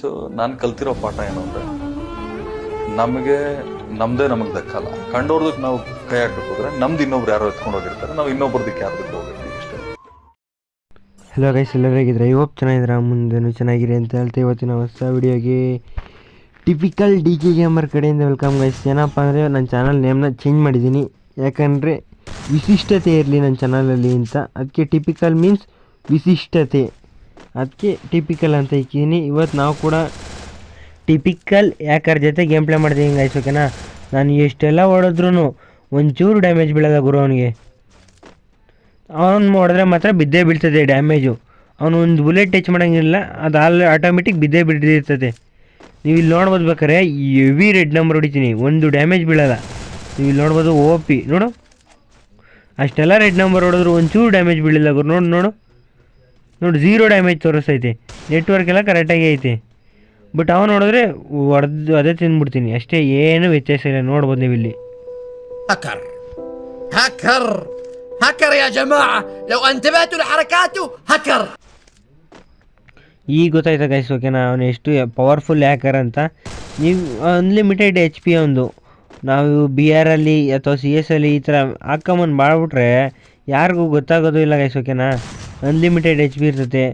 So ನಾನು ಕಲ್ತಿರೋ ಪಾಠ ಏನು ಅಂದರೆ ನಮಗೆ ನಮ್ಮದೇ ನಮಗೆ ದಕ್ಕಲ್ಲ. ಕಂಡೋರ್ದಕ್ಕೆ ನಾವು ಕೈ ಹಾಕಕ್ಕೆ ನಮ್ದು ಇನ್ನೊಬ್ರು ಯಾರೋ ಎತ್ಕೊಂಡು ಹೋಗಿರ್ತಾರೆ. ನಾವು ಇನ್ನೊಬ್ರದಕ್ಕೆ ಯಾರ್ದಕ್ಕೆ ಹೋಗಿರ್ತೀವಿ ಇಷ್ಟೇ ಹಲೋ ಗೈಸ್ ಎಲ್ಲರೂ ಹೇಗಿದ್ರೆ ಇವತ್ತು ಚೆನ್ನಾಗಿದ್ರೆ ಮುಂದೆನೂ ಚೆನ್ನಾಗಿರಿ ಅಂತ ಹೇಳ್ತಾ ಇವತ್ತಿನ ಹೊಸ ವಿಡಿಯೋಗೆ ಟಿಪಿಕಲ್ ಡಿ ಕೆ ಗೇಮರ್ ಕಡೆಯಿಂದ ವೆಲ್ಕಮ್ ಗೈಸ್ ಏನಪ್ಪ ಅಂದರೆ ನನ್ನ ಚಾನಲ್ ನೇಮ್ನ ಚೇಂಜ್ ಮಾಡಿದ್ದೀನಿ. ಯಾಕಂದರೆ, ವಿಶಿಷ್ಟತೆ ಇರಲಿ ನನ್ನ ಚಾನಲಲ್ಲಿ ಅಂತ. ಅದಕ್ಕೆ ಟಿಪಿಕಲ್ ಮೀನ್ಸ್ ವಿಶಿಷ್ಟತೆ. ಅದಕ್ಕೆ ಟಿಪಿಕಲ್ ಅಂತ ಇಕ್ಕೀನಿ ಇವತ್ತು ನಾವು ಕೂಡ ಟಿಪಿಕಲ್ ಯಾಕರ ಜೊತೆ ಗೇಮ್ ಪ್ಲೇ ಮಾಡ್ತೀನಿ ಗೈಸ್ ಓಕೆನಾ ನಾನು ಎಷ್ಟೆಲ್ಲ ಹೊಡೆದ್ರೂ ಒಂಚೂರು ಡ್ಯಾಮೇಜ್ ಬೀಳಲ್ಲ ಗುರು ಅವನಿಗೆ. ಅವನು ಹೊಡೆದ್ರೆ ಮಾತ್ರ ಬಿದ್ದೇ ಬೀಳ್ತದೆ ಡ್ಯಾಮೇಜು ಅವನು ಒಂದು ಬುಲೆಟ್ ಟಚ್ ಮಾಡೋಂಗಿಲ್ಲ, ಅದು ಆಲ್ ಆಟೋಮೆಟಿಕ್ ಬಿದ್ದೇ ಬಿಡ್ದಿರ್ತದೆ ನೀವು ಇಲ್ಲಿ ನೋಡ್ಬೋದು ಬೇಕಾರೆ ಹೆವಿ ರೆಡ್ ನಂಬರ್ ಹೊಡಿತೀನಿ, ಒಂದು ಡ್ಯಾಮೇಜ್ ಬೀಳಲ್ಲ. ನೀವು ಇಲ್ಲಿ ನೋಡ್ಬೋದು ಓ ಪಿ ನೋಡು. ಅಷ್ಟೆಲ್ಲ ರೆಡ್ ನಂಬರ್ ಹೊಡೆದ್ರು ಒಂಚೂರು ಡ್ಯಾಮೇಜ್ ಬೀಳಿಲ್ಲ ಗುರು, ನೋಡು ನೋಡು. ನೋಡು ಝೀರೋ ಡ್ಯಾಮೇಜ್ ತೋರಿಸ್ತೈತೆ ನೆಟ್ವರ್ಕ್ ಎಲ್ಲ ಕರೆಕ್ಟಾಗಿ ಐತೆ ಬಟ್ ಅವನು ನೋಡಿದ್ರೆ ಹೊಡೆದು ಅದೇ ತಿಂದ್ಬಿಡ್ತೀನಿ ಅಷ್ಟೇ ಏನು ವ್ಯತ್ಯಾಸ ಇಲ್ಲ ನೋಡ್ಬೋದು ನೀವು ಇಲ್ಲಿ هكر هكر هكر يا جماعة لو انتبهتوا لحركاته هكر ಈಗ ಗೊತ್ತಾಯ್ತಾ ಗೈಸ್ ಓಕೆನಾ ಅವನು ಎಷ್ಟು ಪವರ್ಫುಲ್ ಹ್ಯಾಕರ್ ಅಂತ ನೀವು ಅನ್ಲಿಮಿಟೆಡ್ ಎಚ್ ಪಿ ಒಂದು ನಾವು ಬಿ ಆರಲ್ಲಿ ಅಥವಾ ಸಿ ಎಸ್ ಅಲ್ಲಿ ಈ ಥರ ಹಾಕೊಂಬಂದು ಮಾಡ್ಬಿಟ್ರೆ ಯಾರಿಗೂ ಗೊತ್ತಾಗೋದು ಇಲ್ಲ ಗೈಸ್ ಓಕೆನಾ ಅನ್ಲಿಮಿಟೆಡ್ ಎಚ್ ಬಿ ಇರ್ತದೆ.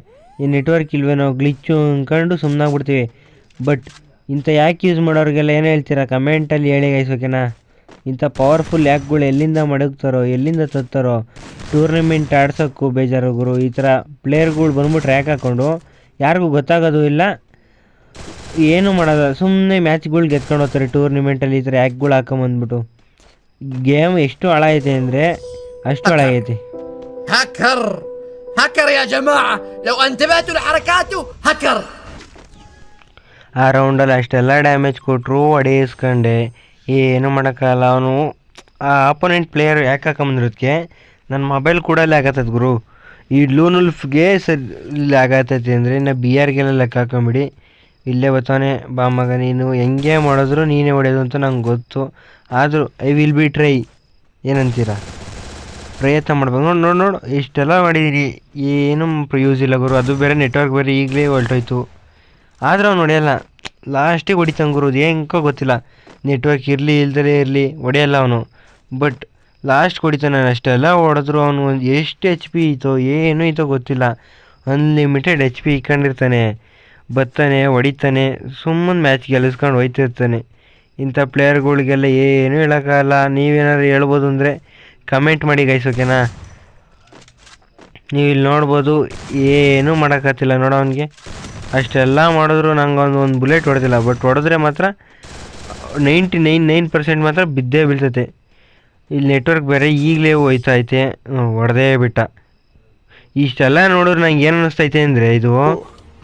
ಈ ನೆಟ್ವರ್ಕ್ ಇಲ್ವೇನೋ ಗ್ಲಿಚ್ಚು ಅಂದ್ಕೊಂಡು ಸುಮ್ಮನಾಗ್ಬಿಡ್ತೀವಿ ಬಟ್ ಇಂಥ ಯಾಕೆ ಯೂಸ್ ಮಾಡೋರಿಗೆಲ್ಲ ಏನು ಹೇಳ್ತೀರಾ? ಕಮೆಂಟಲ್ಲಿ ಹೇಳಿ ಗೈಸೋಕೆನಾ ಇಂಥ ಪವರ್ಫುಲ್ ಯಾಕ್ಗಳು ಎಲ್ಲಿಂದ ಮಡಗ್ತಾರೋ, ಎಲ್ಲಿಂದ ತತ್ತಾರೋ ಟೂರ್ನಮೆಂಟ್ ಆಡ್ಸೋಕ್ಕೂ ಬೇಜಾರು ಗುರು. ಈ ಥರ ಪ್ಲೇಯರ್ಗಳು ಬಂದ್ಬಿಟ್ಟು ರ್ಯಾಕ್ ಹಾಕ್ಕೊಂಡು ಯಾರಿಗೂ ಗೊತ್ತಾಗೋದು ಇಲ್ಲ. ಏನು ಮಾಡೋದು? ಸುಮ್ಮನೆ ಮ್ಯಾಚ್ಗಳು ಗೆದ್ಕೊಂಡು ಹೋಗ್ತಾರೆ ಟೂರ್ನಿಮೆಂಟಲ್ಲಿ ಈ ಥರ ಯಾಕ್ಗಳು ಹಾಕೊಂಬಂದ್ಬಿಟ್ಟು ಗೇಮ್ ಎಷ್ಟು ಹಾಳಾಗೈತೆ ಅಂದರೆ ಅಷ್ಟು ಹಾಳಾಗೈತೆ. هكر هكر يا جماعة لو انتبهتوا لحركاته هكر ಆ ರೌಂಡಲ್ಲಿ ಅಷ್ಟೆಲ್ಲ ಡ್ಯಾಮೇಜ್ ಕೊಟ್ಟರು ಹೊಡೆಯಿಸ್ಕೊಂಡೆ ಏನು ಮಾಡೋಕ್ಕಾಗಲ್ಲ ಅವನು ಆ ಆಪೋನೆಂಟ್ ಪ್ಲೇಯರ್ ಯಾಕೆ ಹಾಕೊಂಬಂದಿರೋದಕ್ಕೆ ನನ್ನ ಮೊಬೈಲ್ ಕೂಡ ಆಗತ್ತದ ಗುರು ಈ ಲೂನುಲ್ಫ್ಗೆ ಸರ್ ಇಲ್ಲಿ ಆಗತ್ತೈತಿ ಅಂದರೆ ಇನ್ನು ಬಿ ಆರ್ಗೆಲ್ಲ ಲೆಕ್ಕ ಹಾಕೊಂಬಿಡಿ ಇಲ್ಲೇ ಬರ್ತಾನೆ ಬಾ ಮಗ ನೀನು ಹೆಂಗೆ ಮಾಡಿದ್ರು ನೀನೇ ಹೊಡೆಯೋದು ಅಂತ ನಂಗೆ ಗೊತ್ತು ಆದರೂ ಐ ವಿಲ್ ಬಿ ಟ್ರೈ ಏನಂತೀರಾ ಪ್ರಯತ್ನ ಮಾಡ್ಬೇಕು. ನೋಡಿ ನೋಡಿ, ನೋಡು, ಇಷ್ಟೆಲ್ಲ ಮಾಡಿದ್ದೀರಿ ಏನು ಯೂಸ್ ಇಲ್ಲ ಗುರು. ಅದು ಬೇರೆ ನೆಟ್ವರ್ಕ್ ಬೇರೆ ಈಗಲೇ ಹೊಲ್ಟೋಯ್ತು ಆದರೂ ಅವ್ನು ಹೊಡೆಯಲ್ಲ. ಲಾಸ್ಟಿಗೆ ಹೊಡಿತಾನೆ ಗುರು. ಅದು ಗೊತ್ತಿಲ್ಲ. ನೆಟ್ವರ್ಕ್ ಇರಲಿ, ಇಲ್ದಲೇ ಇರಲಿ, ಹೊಡೆಯಲ್ಲ ಅವನು. ಬಟ್ ಲಾಸ್ಟ್ ಹೊಡಿತಾನೆ. ಅಷ್ಟೆಲ್ಲ ಹೊಡೆದ್ರು ಅವನು ಒಂದು ಎಷ್ಟು ಎಚ್ ಪಿ ಇತ್ತೋ, ಏನು ಇತ್ತೋ ಗೊತ್ತಿಲ್ಲ. ಅನ್ಲಿಮಿಟೆಡ್ ಎಚ್ ಪಿ ಇಕ್ಕೊಂಡಿರ್ತಾನೆ. ಬತ್ತಾನೆ ಹೊಡಿತಾನೆ. ಸುಮ್ಮನೆ ಮ್ಯಾಚ್ ಗೆಲ್ಲಿಸ್ಕೊಂಡು ಹೋಯ್ತಿರ್ತಾನೆ. ಇಂಥ ಪ್ಲೇಯರ್ಗಳಿಗೆಲ್ಲ ಏನು ಹೇಳೋಕ್ಕಾಗಲ್ಲ. ನೀವೇನಾದ್ರು ಹೇಳ್ಬೋದು ಅಂದರೆ ಕಮೆಂಟ್ ಮಾಡಿ ಗೈಸ್ ಓಕೆನಾ ನೀವು ಇಲ್ಲಿ ನೋಡ್ಬೋದು, ಏನೂ ಮಾಡೋಕ್ಕತ್ತಿಲ್ಲ ನೋಡೋ ಅವನಿಗೆ. ಅಷ್ಟೆಲ್ಲ ಮಾಡಿದ್ರು ನಂಗೆ ಒಂದು ಒಂದು ಬುಲೆಟ್ ಹೊಡೆದಿಲ್ಲ. ಬಟ್ ಹೊಡೆದ್ರೆ ಮಾತ್ರ ನೈಂಟಿ ನೈನ್ ನೈನ್ ಪರ್ಸೆಂಟ್ ಮಾತ್ರ ಬಿದ್ದೇ ಬೀಳ್ತೈತೆ. ಇಲ್ಲಿ ನೆಟ್ವರ್ಕ್ ಬೇರೆ ಈಗಲೇ ಹೋಯ್ತಾ ಐತೆ ಹೊಡೆದೇ ಬಿಟ್ಟ. ಇಷ್ಟೆಲ್ಲ ನೋಡಿದ್ರೆ ನಂಗೆ ಏನು ಅನ್ನಿಸ್ತೈತೆ ಅಂದರೆ ಇದು?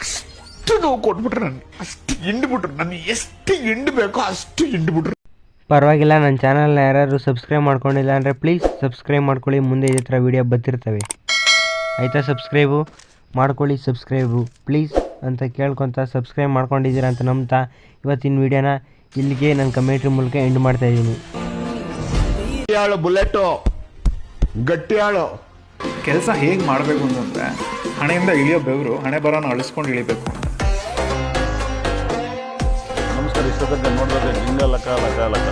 ಅಷ್ಟು ನೋವು ಕೊಟ್ಬಿಟ್ರೆ ನನಗೆ. ಅಷ್ಟು ಹಿಂಡ್ಬಿಟ್ರು. ನನಗೆ ಎಷ್ಟು ಹಿಂಡ್ಬೇಕೋ ಅಷ್ಟು ಹಿಂಡ್ಬಿಟ್ರು. ಪರವಾಗಿಲ್ಲ ನನ್ನ ಚಾನಲ್ನ ಯಾರು ಸಬ್ಸ್ಕ್ರೈಬ್ ಮಾಡ್ಕೊಂಡಿಲ್ಲ ಅಂದರೆ ಪ್ಲೀಸ್ ಸಬ್ಸ್ಕ್ರೈಬ್ ಮಾಡ್ಕೊಳ್ಳಿ. ಮುಂದೆ ಇದೇ ಥರ ವೀಡಿಯೋ ಬರ್ತಿರ್ತವೆ. ಆಯಿತಾ ಸಬ್ಸ್ಕ್ರೈಬು ಮಾಡ್ಕೊಳ್ಳಿ ಸಬ್ಸ್ಕ್ರೈಬು ಪ್ಲೀಸ್ ಅಂತ ಕೇಳ್ಕೊತ ಸಬ್ಸ್ಕ್ರೈಬ್ ಮಾಡ್ಕೊಂಡಿದ್ದೀರಾ ಅಂತ ನಂಬ್ತಾ ಇವತ್ತಿನ ವೀಡಿಯೋನ ಇಲ್ಲಿಗೆ ನನ್ನ ಕಮೆಂಟ್ರಿ ಮೂಲಕ ಎಂಡ್ ಮಾಡ್ತಾ ಇದ್ದೀನಿ. ಗಟ್ಟಿ ಆಳು ಬುಲೆಟು ಗಟ್ಟಿಯಾಳು. ಆಳು ಕೆಲಸ ಹೇಗೆ ಮಾಡಬೇಕು ಅಂತಂದರೆ ಹಣೆಯಿಂದ ಇಳಿಯೋ ಬೆವರು ಹಣೆ ಬರೋನ ಅಳಿಸ್ಕೊಂಡು ಇಳಿಬೇಕು. ನಮಸ್ಕಾರ ಇಷ್ಟೊತ್ತಕ್ಕೆ ನೋಡಿದ್ರೆ ಜಿಂಗ ಲಕ ಲಕ ಲಕ.